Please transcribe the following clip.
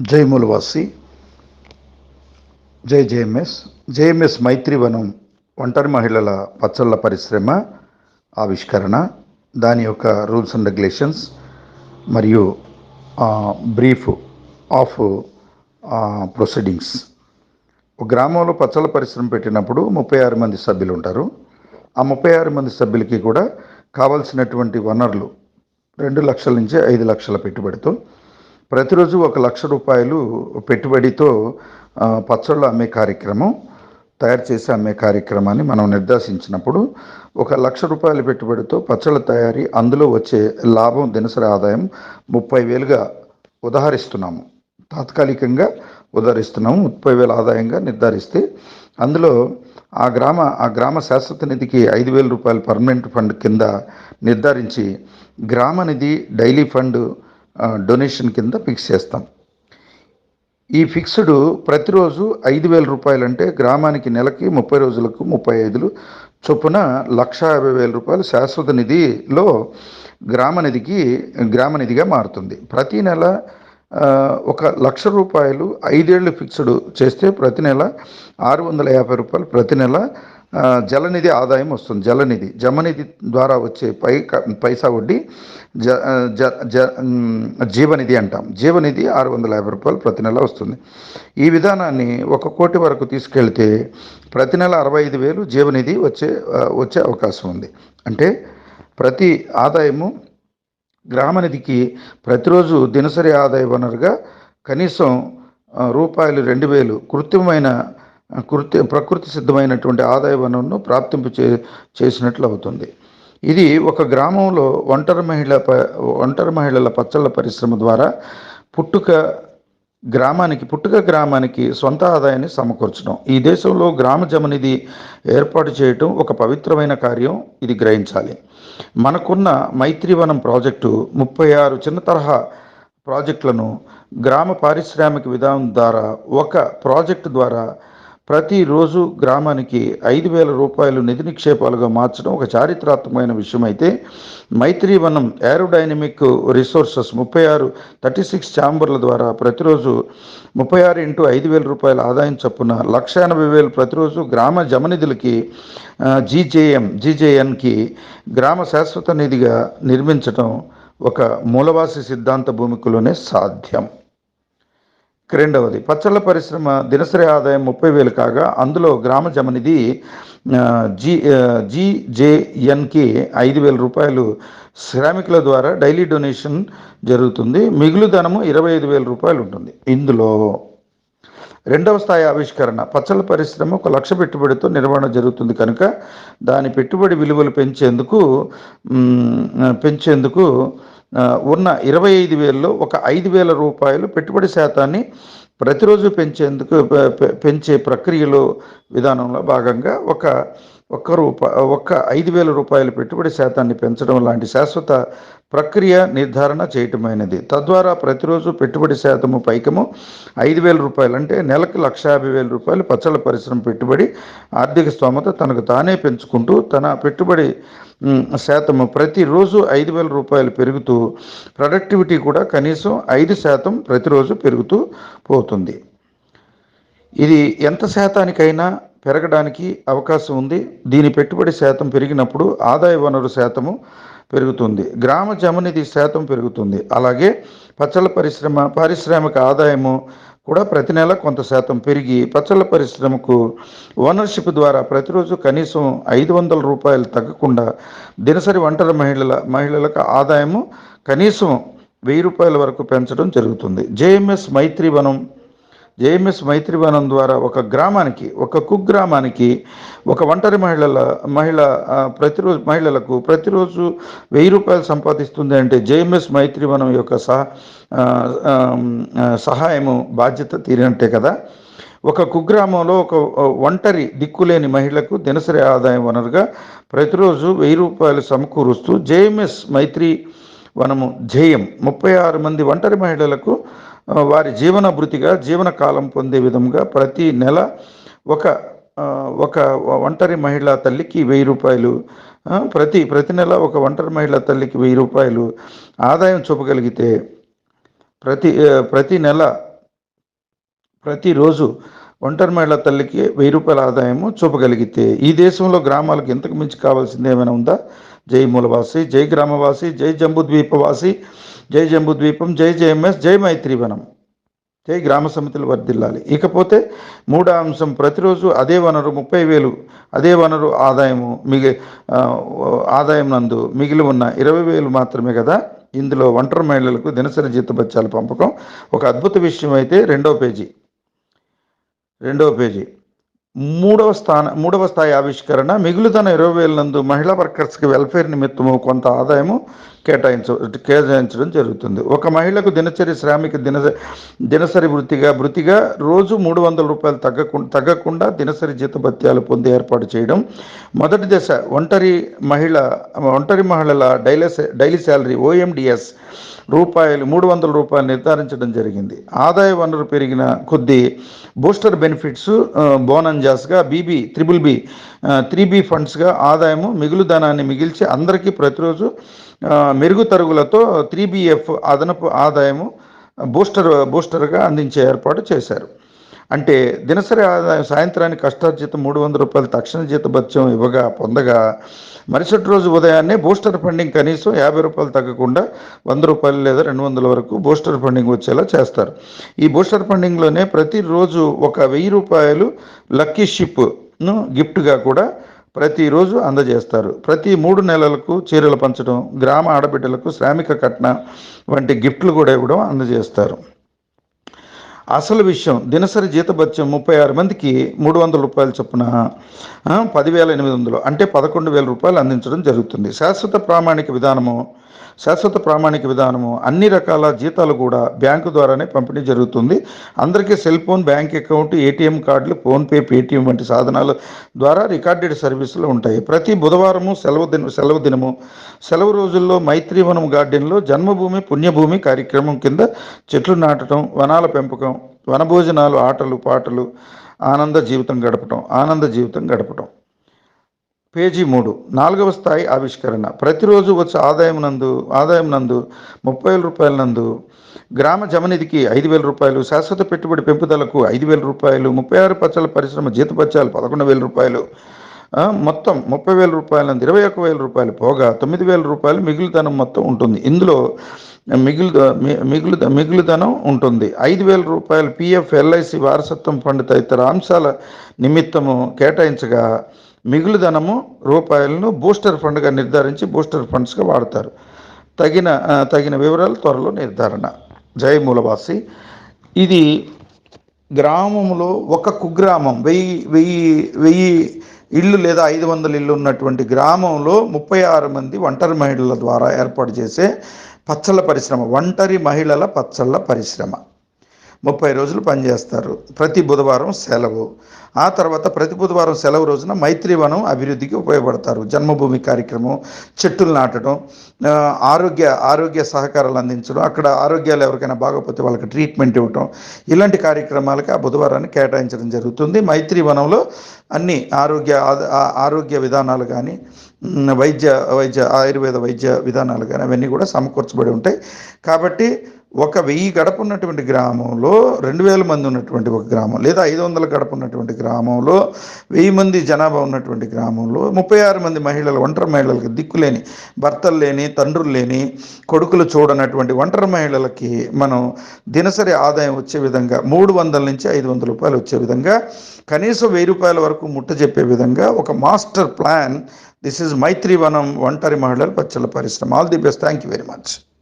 జై మూలవాసి జై JMS JMS Maitrivanam ఒంటరి మహిళల పచ్చళ్ళ పరిశ్రమ ఆవిష్కరణ దాని యొక్క రూల్స్ అండ్ రెగ్యులేషన్స్ మరియు బ్రీఫ్ ఆఫ్ ప్రొసీడింగ్స్. ఒక గ్రామంలో పచ్చళ్ళ పరిశ్రమ పెట్టినప్పుడు ముప్పై ఆరు మంది సభ్యులు ఉంటారు. ఆ ముప్పై ఆరు మంది సభ్యులకి కూడా కావాల్సినటువంటి వనరులు రెండు లక్షల నుంచి ఐదు లక్షల పెట్టుబడితో ప్రతిరోజు ఒక లక్ష రూపాయలు పెట్టుబడితో పచ్చళ్ళు అమ్మే కార్యక్రమం తయారు చేసి అమ్మే కార్యక్రమాన్ని మనం నిర్దేశించినప్పుడు ఒక లక్ష రూపాయల పెట్టుబడితో పచ్చళ్ళ తయారీ అందులో వచ్చే లాభం దినసరి ఆదాయం ముప్పై వేలుగా ఉదాహరిస్తున్నాము. తాత్కాలికంగా ఉదహరిస్తున్నాము ముప్పై వేల ఆదాయంగా నిర్ధారిస్తే అందులో ఆ గ్రామ ఆ గ్రామ శాశ్వత నిధికి ఐదు వేల రూపాయల పర్మనెంట్ ఫండ్ కింద నిర్ధారించి గ్రామ నిధి డైలీ ఫండ్ డొనేషన్ కింద ఫిక్స్ చేస్తాం. ఈ ఫిక్స్డ్ ప్రతిరోజు ఐదు వేల రూపాయలు అంటే గ్రామానికి నెలకి ముప్పై రోజులకు ముప్పై ఐదులు చొప్పున లక్ష యాభై వేల రూపాయలు శాశ్వత నిధిలో గ్రామనిధికి గ్రామనిధిగా మారుతుంది. ప్రతి నెల ఒక లక్ష రూపాయలు ఐదేళ్ళు ఫిక్స్డ్ చేస్తే ప్రతి నెల ఆరు వందల యాభై రూపాయలు ప్రతి నెల జలనిధి ఆదాయం వస్తుంది. జలనిధి జమనిధి ద్వారా వచ్చే పై పైసా వడ్డీ జ జ జ జీవనిధి అంటాం. జీవనిధి ఆరు వందల యాభై రూపాయలు ప్రతి నెల వస్తుంది. ఈ విధానాన్ని ఒక కోటి వరకు తీసుకెళ్తే ప్రతి నెల అరవై ఐదు వేలు జీవనిధి వచ్చే వచ్చే అవకాశం ఉంది. అంటే ప్రతి ఆదాయము గ్రామనిధికి ప్రతిరోజు దినసరి ఆదాయ వనరుగా కనీసం రూపాయలు రెండు వేలు కృత్రిమైన ఆ, కృత్య ప్రకృతి సిద్ధమైనటువంటి ఆదాయ వనరును ప్రాప్తింపు చే చేసినట్లు అవుతుంది. ఇది ఒక గ్రామంలో ఒంటరి మహిళ ప ఒంటరి మహిళల పచ్చళ్ళ పరిశ్రమ ద్వారా పుట్టుక గ్రామానికి పుట్టుక గ్రామానికి సొంత ఆదాయాన్ని సమకూర్చడం. ఈ దేశంలో గ్రామ జమనిధి ఏర్పాటు చేయటం ఒక పవిత్రమైన కార్యం. ఇది గ్రహించాలి. మనకున్న మైత్రివనం ప్రాజెక్టు ముప్పై ఆరు చిన్న తరహా ప్రాజెక్టులను గ్రామ పారిశ్రామిక విధానం ద్వారా ఒక ప్రాజెక్టు ద్వారా ప్రతిరోజు గ్రామానికి ఐదు వేల రూపాయలు నిధి నిక్షేపాలుగా మార్చడం ఒక చారిత్రాత్మకమైన విషయమైతే మైత్రివనం ఏరోడైనమిక్ రిసోర్సెస్ ముప్పై ఆరు థర్టీ సిక్స్ ఛాంబర్ల ద్వారా ప్రతిరోజు ముప్పై ఆరు ఇంటూ ఐదు వేల రూపాయల ఆదాయం చొప్పున లక్ష ఎనభై వేలు ప్రతిరోజు గ్రామ జమనిధులకి జీజేఎం జీజేఎన్కి గ్రామ శాశ్వత నిధిగా నిర్మించటం ఒక మూలవాసి సిద్ధాంత భూమికలోనే సాధ్యం. రెండవది పచ్చళ్ళ పరిశ్రమ దినసరి ఆదాయం ముప్పై వేలు కాగా అందులో గ్రామ జమనిధి జి జీ జీజేఎన్కి ఐదు వేల రూపాయలు శ్రామికుల ద్వారా డైలీ డొనేషన్ జరుగుతుంది. మిగులు ధనము ఇరవై ఐదు వేల రూపాయలు ఉంటుంది. ఇందులో రెండవ స్థాయి ఆవిష్కరణ పచ్చళ్ళ పరిశ్రమ ఒక లక్ష పెట్టుబడితో నిర్వహణ జరుగుతుంది కనుక దాని పెట్టుబడి విలువలు పెంచేందుకు పెంచేందుకు ఉన్న ఇరవై ఐదు వేలలో ఒక ఐదు వేల రూపాయలు పెట్టుబడి శాతాన్ని ప్రతిరోజు పెంచేందుకు పె- పెంచే ప్రక్రియలో విధానంలో భాగంగా ఒక ఒక్క రూప ఒక్క ఐదు వేల రూపాయల పెట్టుబడి శాతాన్ని పెంచడం లాంటి శాశ్వత ప్రక్రియ నిర్ధారణ చేయటమైనది. తద్వారా ప్రతిరోజు పెట్టుబడి శాతము పైకము ఐదు వేల రూపాయలు అంటే నెలకు లక్ష యాభై వేల రూపాయలు పచ్చళ్ళ పరిశ్రమ పెట్టుబడి ఆర్థిక స్తోమత తనకు తానే పెంచుకుంటూ తన పెట్టుబడి శాతము ప్రతిరోజు ఐదు వేల రూపాయలు పెరుగుతూ ప్రొడక్టివిటీ కూడా కనీసం ఐదు శాతం ప్రతిరోజు పెరుగుతూ పోతుంది. ఇది ఎంత శాతానికైనా పెరగడానికి అవకాశం ఉంది. దీని పెట్టుబడి శాతం పెరిగినప్పుడు ఆదాయ వనరు శాతము పెరుగుతుంది. గ్రామ జమనిధి శాతం పెరుగుతుంది. అలాగే పచ్చళ్ళ పరిశ్రమ పారిశ్రామిక ఆదాయము కూడా ప్రతి నెల కొంత శాతం పెరిగి పచ్చళ్ళ పరిశ్రమకు ఓనర్షిప్ ద్వారా ప్రతిరోజు కనీసం ఐదు వందల రూపాయలు తగ్గకుండా దినసరి ఒంటరి మహిళల మహిళలకు ఆదాయము కనీసం వెయ్యి రూపాయల వరకు పెంచడం జరుగుతుంది. జేఎంఎస్ మైత్రి వనం జేఎంఎస్ మైత్రివనం ద్వారా ఒక గ్రామానికి ఒక కుగ్రామానికి ఒక ఒంటరి మహిళల మహిళ ప్రతిరోజు మహిళలకు ప్రతిరోజు వెయ్యి రూపాయలు సంపాదిస్తుంది అంటే జేఎంఎస్ మైత్రివనం యొక్క సహ సహాయము బాధ్యత తీరినట్టే కదా. ఒక కుగ్రామంలో ఒక ఒంటరి దిక్కులేని మహిళకు దినసరి ఆదాయం వనరుగా ప్రతిరోజు వెయ్యి రూపాయలు సమకూరుస్తూ జేఎంఎస్ మైత్రి వనము జేయం ముప్పై ఆరు మంది ఒంటరి మహిళలకు ఆ, వారి జీవన కాలం పొందే విధంగా ప్రతి నెల ఒక ఒక ఒంటరి మహిళా తల్లికి వెయ్యి రూపాయలు ప్రతి ప్రతి నెల ఒక ఒంటరి మహిళా తల్లికి వెయ్యి రూపాయలు ఆదాయం చూపగలిగితే ప్రతి ప్రతి నెల ప్రతిరోజు ఒంటరి మహిళ తల్లికి వెయ్యి రూపాయల ఆదాయము చూపగలిగితే ఈ దేశంలో గ్రామాలకు ఇంతకు మించి కావాల్సింది ఏమైనా ఉందా? జై మూలవాసి జై గ్రామవాసి జై జంబుద్వీపవాసి జై జంబుద్వీపం జై జేఎంఎస్ జై మైత్రివనం. జై గ్రామ సమితులు వర్ధిల్లాలి. ఇకపోతే మూడో అంశం ప్రతిరోజు అదే వనరు ముప్పై వేలు అదే వనరు ఆదాయము మిగి ఆదాయం నందు మిగిలి ఉన్న ఇరవై వేలు మాత్రమే కదా? ఇందులో ఒంటరి మహిళలకు దినసరి జీతభత్యాల పంపకం. ఒక అద్భుత విషయం అయితే రెండో పేజీ. రెండవ పేజీ. మూడవ స్థాన మూడవ స్థాయి ఆవిష్కరణ మిగులుదన ఇరవై వేల నందు మహిళా వర్కర్స్కి వెల్ఫేర్ నిమిత్తము కొంత ఆదాయము కేటాయించ కేటాయించడం జరుగుతుంది. ఒక మహిళకు దినచరి శ్రామిక దిన దినసరి వృత్తిగా వృత్తిగా రోజు మూడు వందల రూపాయలు తగ్గకుండా తగ్గకుండా దినసరి జీతభత్యాలు పొంది ఏర్పాటు చేయడం. మొదటి దశ ఒంటరి మహిళ ఒంటరి మహిళల డైలీ డైలీ శాలరీ ఓఎండిఎస్ రూపాయలు మూడు వందల రూపాయలు నిర్ధారించడం జరిగింది. ఆదాయ వనరు పెరిగిన కొద్దీ booster benefits బోనంజాస్గా BB triple B three B ఫండ్స్గా ఆదాయము మిగులు ధనాన్ని మిగిల్చి అందరికీ ప్రతిరోజు మెరుగు తరుగులతో త్రీ బిఎఫ్ అదనపు ఆదాయము బూస్టర్ బూస్టర్గా అందించే ఏర్పాటు చేశారు. అంటే దినసరి ఆదాయం సాయంత్రానికి కష్టార్జితం మూడు వందల రూపాయలు తక్షణ జీత భత్యం ఇవ్వగా పొందగా మరుసటి రోజు ఉదయాన్నే బూస్టర్ ఫండింగ్ కనీసం యాభై రూపాయలు తగ్గకుండా వంద రూపాయలు లేదా రెండు వందల వరకు బూస్టర్ ఫండింగ్ వచ్చేలా చేస్తారు. ఈ బూస్టర్ ఫండింగ్లోనే ప్రతిరోజు ఒక వెయ్యి రూపాయలు లక్కీ షిప్ను గిఫ్ట్గా కూడా ప్రతిరోజు అందజేస్తారు. ప్రతి మూడు నెలలకు చీరలు పంచడం గ్రామ ఆడబిడ్డలకు శ్రామిక కట్న వంటి గిఫ్ట్లు కూడా ఇవ్వడం అందజేస్తారు. అసలు విషయం దినసరి జీతభత్యం ముప్పై ఆరు మందికి మూడు వందల రూపాయల చొప్పున పదివేల ఎనిమిది వందలు అంటే పదకొండు వేల రూపాయలు అందించడం జరుగుతుంది. శాశ్వత ప్రామాణిక విధానము శాశ్వత ప్రామాణిక విధానము అన్ని రకాల జీతాలు కూడా బ్యాంకు ద్వారానే పంపిణీ జరుగుతుంది. అందరికీ cell phone bank account ATM కార్డులు ఫోన్పే పేటీఎం వంటి సాధనాల ద్వారా రికార్డెడ్ సర్వీసులు ఉంటాయి. ప్రతి బుధవారము సెలవు దిన సెలవు దినము సెలవు రోజుల్లో మైత్రివనం గార్డెన్లో జన్మభూమి పుణ్యభూమి కార్యక్రమం కింద చెట్లు నాటడం వనాల పెంపకం వనభోజనాలు ఆటలు పాటలు ఆనంద జీవితం గడపటం ఆనంద జీవితం గడపటం. పేజీ మూడు నాలుగవ స్థాయి ఆవిష్కరణ. ప్రతిరోజు వచ్చే ఆదాయం నందు ఆదాయం నందు ముప్పై వేల రూపాయల నందు గ్రామ జమనిధికి ఐదు వేల రూపాయలు శాశ్వత పెట్టుబడి పెంపుదలకు ఐదు వేల రూపాయలు ముప్పై ఆరు పచ్చల పరిశ్రమ జీతపత్యాలు పదకొండు వేల రూపాయలు మొత్తం ముప్పై వేల రూపాయల నందు ఇరవై ఒక్క వేల రూపాయలు పోగా తొమ్మిది వేల రూపాయలు మిగులుతనం మొత్తం ఉంటుంది. ఇందులో మిగులు మిగులు మిగులుదనం ఉంటుంది. ఐదు వేల రూపాయలు పిఎఫ్ ఎల్ఐసి వారసత్వం ఫండ్ తదితర అంశాల నిమిత్తము కేటాయించగా మిగులుదనము రూపాయలను బూస్టర్ ఫండ్గా నిర్ధారించి బూస్టర్ ఫండ్స్గా వాడతారు. తగిన తగిన వివరాలు త్వరలో నిర్ధారణ. జయమూలవాసి ఇది గ్రామంలో ఒక కుగ్రామం వెయ్యి వెయ్యి వెయ్యి ఇళ్ళు లేదా ఐదు వందల ఇళ్ళు ఉన్నటువంటి గ్రామంలో ముప్పై ఆరు మంది ఒంటరి మహిళల ద్వారా ఏర్పాటు చేసే పచ్చళ్ళ పరిశ్రమ ఒంటరి మహిళల పచ్చళ్ళ పరిశ్రమ. ముప్పై రోజులు పనిచేస్తారు. ప్రతి బుధవారం సెలవు. ఆ తర్వాత ప్రతి బుధవారం సెలవు రోజున మైత్రివనం అభివృద్ధికి ఉపయోగపడతారు. జన్మభూమి కార్యక్రమం చెట్టులు నాటడం ఆరోగ్య ఆరోగ్య సహకారాలు అందించడం అక్కడ ఆరోగ్యాలు ఎవరికైనా బాగోకపోతే వాళ్ళకి ట్రీట్మెంట్ ఇవ్వటం ఇలాంటి కార్యక్రమాలకి ఆ బుధవారాన్ని కేటాయించడం జరుగుతుంది. మైత్రివనంలో అన్ని ఆరోగ్య ఆరోగ్య విధానాలు కానీ వైద్య వైద్య ఆయుర్వేద వైద్య విధానాలు కానీ అవన్నీ కూడా సమకూర్చబడి ఉంటాయి. కాబట్టి ఒక వెయ్యి గడప ఉన్నటువంటి గ్రామంలో రెండు వేల మంది ఉన్నటువంటి ఒక గ్రామం లేదా ఐదు వందల గడప ఉన్నటువంటి గ్రామంలో వెయ్యి మంది జనాభా ఉన్నటువంటి గ్రామంలో ముప్పై ఆరు మంది మహిళలు ఒంటరి మహిళలకు దిక్కులేని భర్తలు లేని తండ్రులు లేని కొడుకులు చూడనటువంటి ఒంటరి మహిళలకి మనం దినసరి ఆదాయం వచ్చే విధంగా మూడు వందల నుంచి ఐదు వందల రూపాయలు వచ్చే విధంగా కనీసం వెయ్యి రూపాయల వరకు ముట్ట చెప్పే విధంగా ఒక master plan. This is Maitrivanam ఒంటరి మహిళల పచ్చల పరిశ్రమ all the best thank you very much